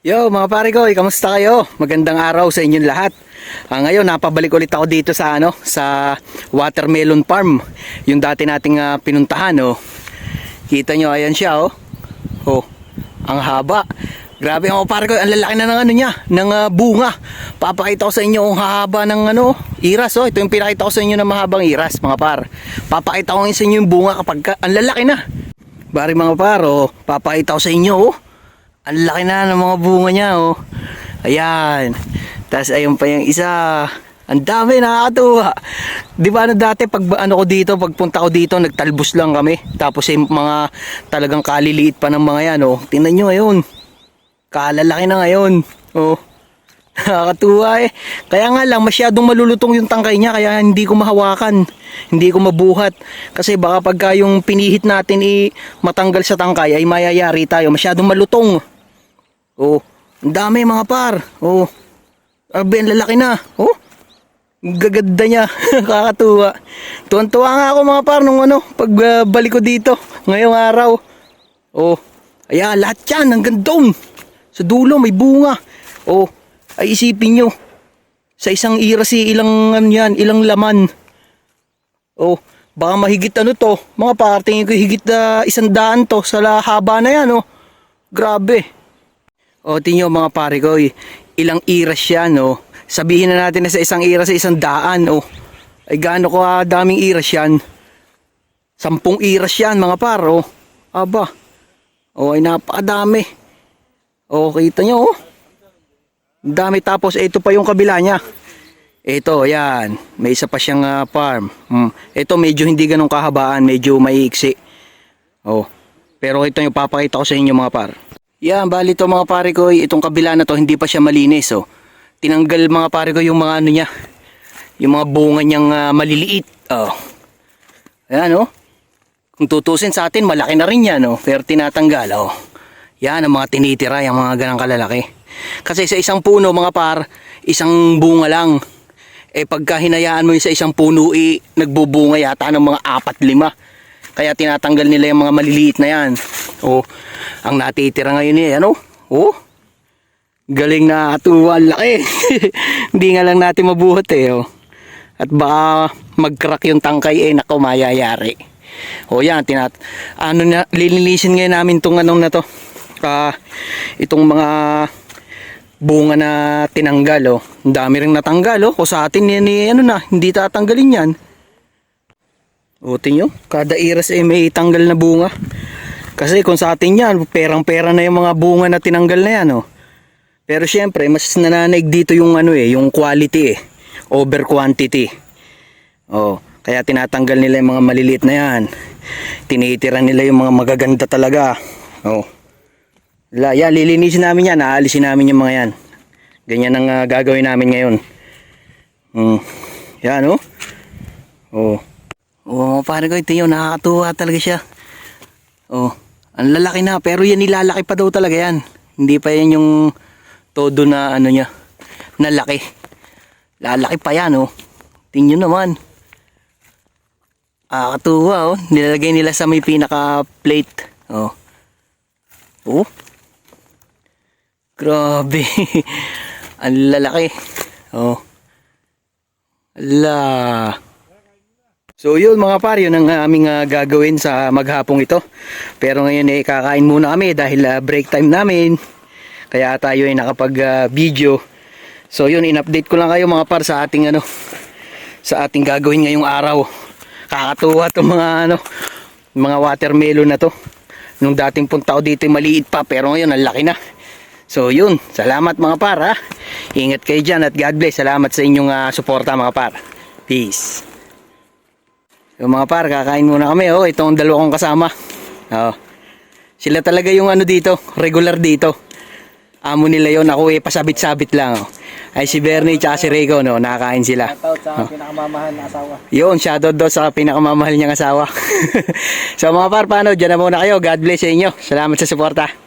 Yo mga pare ko, kamusta kayo? Magandang araw sa inyong lahat. Ah, ngayon napabalik ulit ako dito sa ano, sa watermelon farm. Yung dati nating ah, pinuntahan, oh. Kita nyo, ayan siya, oh. Oh, ang haba. Grabe mga pare ko, ang lalaki na ng ano niya, ng ah, bunga. Papakita ko sa inyo ang haba ng ano, iras, oh. Ito yung pinakita ko sa inyo ng mahabang iras, mga par. Papakita ko sa inyo yung bunga kapag ka, ang lalaki na. Bari mga par, oh, papakita ko sa inyo, oh. Ang laki na ng mga bunga niya, oh. Ayan. Tapos ayun pa yung isa. Ang dami, nakakatuwa. Di ba ano dati, pag ano ko dito, pagpunta ko dito, nagtalbos lang kami. Tapos yung mga talagang kaliliit pa ng mga yan, oh. Tingnan nyo ngayon. Kalalaki na ngayon. Oh. Nakakatuwa eh. Kaya nga lang, masyadong malulutong yung tangkay niya, kaya hindi ko mahawakan. Hindi ko mabuhat. Kasi baka pagka yung pinihit natin i matanggal sa tangkay, ay mayayari tayo. Masyadong malutong. Oh, ang dami mga par. Oh, Abe, ang lalaki na. Oh, gaganda niya. Kakatuwa. Tuwan-tuwa nga ako mga par nung ano, pagbalik ko dito. Ngayong araw. Oh, ayan, lahat yan. Ang gandong. Sa dulo, may bunga. Oh, ay isipin nyo. Sa isang irasi, ilang ano yan, ilang laman. Oh, baka mahigit ano to. Mga par, tingin ko higit na isang daan to sa haba na yan, oh. Grabe. O, tingnan nyo mga pare ko, eh, ilang iras yan, oh. Sabihin na natin na sa isang iras sa isang daan, oh. Ay gaano ko ah, daming iras yan. Sampung iras yan, mga par, oh. Aba. Oh, ay napakadami. Oh, kita nyo. Ang Dami tapos ito pa yung kabila niya. Ito, yan. May isa pa siyang ah, farm. Hmm. Ito medyo hindi ganun kahabaan, medyo maiiksi. Oh. Pero ito yung papakita ko sa inyo mga par. Yan, bali to mga pare ko, itong kabila na to hindi pa siya malinis oh. Tinanggal mga pare ko yung mga ano niya, yung mga bunga niyang ah, maliliit. Oh. Ayan oh. Kung tutusin sa atin, malaki na rin yan oh, pero tinatanggal oh. Yan ang mga tinitira, yung mga ganang kalalaki. Kasi sa isang puno mga par, isang bunga lang. Eh pagka hinayaan mo yung sa isang puno, eh, nagbubunga yata ng mga apat lima. Kaya tinatanggal nila yung mga maliliit na yan. Oh, ang natitira ngayon eh, ano? Oh, galing na atuwa, laki. Hindi nga lang natin mabuhat eh, oh. At baka mag-crack yung tangkay eh, nako mayayari. O yan, tinat ano na, lilinisin ngayon namin tong anong na to. Ah, itong mga bunga na tinanggal, oh. Ang dami ring natanggal, oh. O sa atin yan, ano na, hindi tatanggalin yan. O, tingyo, kada iras eh may tanggal na bunga. Kasi kung sa atin yan, perang-pera na yung mga bunga na tinanggal na yan, oh. Pero syempre, mas nananaig dito yung ano eh, yung quality eh. Over quantity. Oh, kaya tinatanggal nila yung mga maliliit na yan. Tinitira nila yung mga magaganda talaga. Oh. La, yan, lilinisin namin yan, aalisin namin yung mga yan. Ganyan ang ah, gagawin namin ngayon. Hmm. Yan, oh. Oh. Oh, paano ko ito yun, nakakatuwa talaga siya. Oh, ang lalaki na, pero yan nilalaki pa daw talaga yan. Hindi pa yan yung todo na ano niya, na laki. Lalaki pa yan, oh. Tingnan naman. Ah, katuwa, oh. Nilalagay nila sa may pinaka-plate. Oh. Oh. Grabe. ang lalaki. Oh. Ala. So yun mga par, yun ang uh, aming uh, gagawin sa maghapong ito. Pero ngayon eh kakain muna kami dahil uh, break time namin. Kaya tayo ay nakapag uh, video. So yun, in-update ko lang kayo mga par sa ating ano sa ating gagawin ngayong araw. Kakatuwa tong mga ano mga watermelon na to. Nung dating punta ko dito maliit pa pero ngayon ang laki na. So yun, salamat mga par ha. Ingat kayo dyan at God bless. Salamat sa inyong uh, suporta mga par. Peace. So mga par, kakain muna kami. Oh, itong dalawa kong kasama. Oh. Sila talaga yung ano dito, regular dito. Amo nila yon ako eh, pasabit-sabit lang. Oh. Ay si Bernie at si Rico, no, nakakain sila. Shoutout sa pinakamamahal na asawa. Yun, shoutout daw sa pinakamamahal niyang asawa. so mga par, paano? Diyan na muna kayo. God bless sa inyo. Salamat sa suporta.